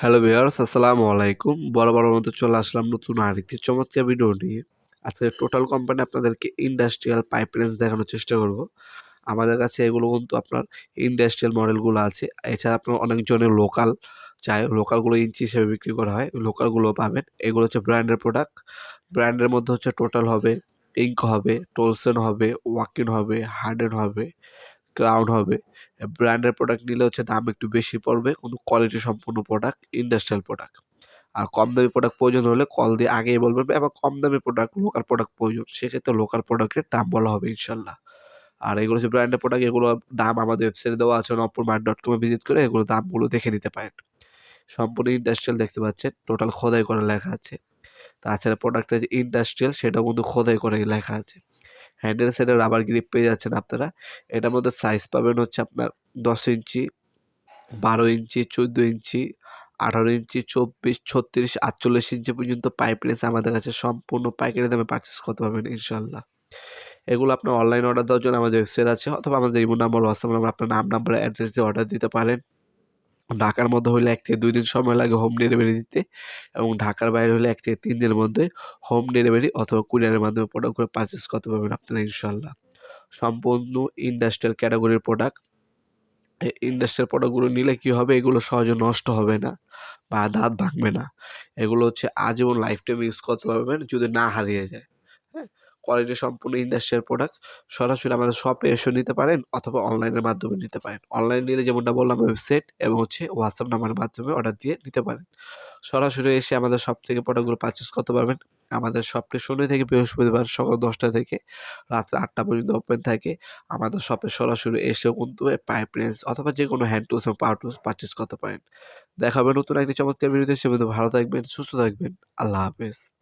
Hello viewers আসসালামু আলাইকুম বড় মতো চলে আসলাম নতুন আরেকটি চমৎকার ভিডিও নিয়ে। আজকে টোটাল কোম্পানি আপনাদেরকে ইন্ডাস্ট্রিয়াল পাইপলাইন্স দেখানোর চেষ্টা করব। আমাদের কাছে এগুলো কিন্তু আপনার ইন্ডাস্ট্রিয়াল মডেলগুলো আছে। এছাড়া আপনার অনেকজনের লোকাল চাই লোকালগুলো ইঞ্চি হিসেবে বিক্রি করা হয়। লোকালগুলো পাবেন। এগুলো হচ্ছে ব্র্যান্ডের প্রোডাক্ট ব্র্যান্ডের মধ্যে হচ্ছে টোটাল হবে ইঙ্ক হবে টোলসেন হবে ওয়াকিন হবে হার্ডেন হবে। ক্রাউন হবে। ব্র্যান্ডের প্রোডাক্ট নিলে হচ্ছে দাম একটু বেশি পড়বে, কিন্তু কোয়ালিটি সম্পূর্ণ প্রোডাক্ট ইন্ডাস্ট্রিয়াল প্রোডাক্ট আর কম দামি প্রোডাক্ট প্রয়োজন হলে কল দিয়ে আগেই বলবেন এবং কম দামি প্রোডাক্ট লোকাল প্রোডাক্ট প্রয়োজন। সেক্ষেত্রে লোকাল প্রোডাক্টের দাম বলা হবে, ইনশাল্লাহ। আর এগুলো হচ্ছে ব্র্যান্ডের প্রোডাক্ট এগুলো দাম আমাদের ওয়েবসাইটে দেওয়া আছে নপুর মার্ট ডট কমে ভিজিট করে এগুলো দামগুলো দেখে নিতে পারেন। সম্পূর্ণ ইন্ডাস্ট্রিয়াল দেখতে পাচ্ছেন টোটাল খোদাই করে লেখা আছে। তাছাড়া প্রোডাক্টের যে ইন্ডাস্ট্রিয়াল সেটাও কিন্তু খোদাই করে লেখা আছে। হ্যান্ডেল সাইডে রাবার গ্রিপ পেয়ে যাচ্ছেন আপনারা। এটার মধ্যে সাইজ পাবেন হচ্ছে আপনার দশ ইঞ্চি, বারো ইঞ্চি, চোদ্দ ইঞ্চি, আঠারো ইঞ্চি, চব্বিশ, ছত্রিশ, আটচল্লিশ ইঞ্চি পর্যন্ত পাইপ রেস আমাদের কাছে সম্পূর্ণ পাইকারি দামে পারচেস করতে পারবেন ইনশাল্লাহ এগুলো আপনার অনলাইন অর্ডার দেওয়ার জন্য আমাদের ওয়েবসাইট আছে, অথবা আমাদের ইমো নাম্বার হোয়াটসঅ্যাপ নাম্বার আপনার নাম নাম্বার অ্যাড্রেস অর্ডার দিতে পারেন। ঢাকার মধ্যে হলে এক থেকে দুই দিন সময় লাগে হোম ডেলিভারি দিতে এবং ঢাকার বাইরে হলে এক থেকে তিন দিনের মধ্যে হোম ডেলিভারি অথবা কুরিয়ারের মাধ্যমে প্রোডাক্ট করে পারচেস করতে পারবেন আপনারা ইনশাল্লাহ সম্পূর্ণ ইন্ডাস্ট্রিয়াল ক্যাটাগরির প্রোডাক্ট ইন্ডাস্ট্রিয়াল প্রোডাক্টগুলো নিলে কী হবে? এগুলো সহজে নষ্ট হবে না বা দাঁত ভাঙবে না। এগুলো হচ্ছে আজীবন লাইফ টাইম ইউজ করতে পারবেন যদি না হারিয়ে যায়। হ্যাঁ? কোয়ালিটি সম্পূর্ণ ইন্ডাস্ট্রিয়াল প্রোডাক্ট সরাসরি আমাদের শপে এসে নিতে পারেন অথবা অনলাইনের মাধ্যমে নিতে পারেন। অনলাইন নিলে যেমনটা বললাম ওয়েবসাইট এবং হচ্ছে হোয়াটসঅ্যাপ নাম্বারের মাধ্যমে অর্ডার দিয়ে নিতে পারেন। সরাসরি এসে আমাদের শপ থেকে প্রোডাক্টগুলো পারচেস করতে পারবেন। আমাদের শপটি শনি থেকে বৃহস্পতিবার সকাল দশটা থেকে রাত্রে আটটা পর্যন্ত ওপেন থাকে। আমাদের শপে সরাসরি এসেও কিন্তু পাইপ রেঞ্জ অথবা যে কোনো হ্যান্ড টুলস এবং পাওয়ার টুলস পারচেস করতে পারেন। দেখাবেন নতুন একটি চমৎকার ভিডিওতে সে ভালো থাকবেন, সুস্থ থাকবেন। আল্লাহ হাফেজ।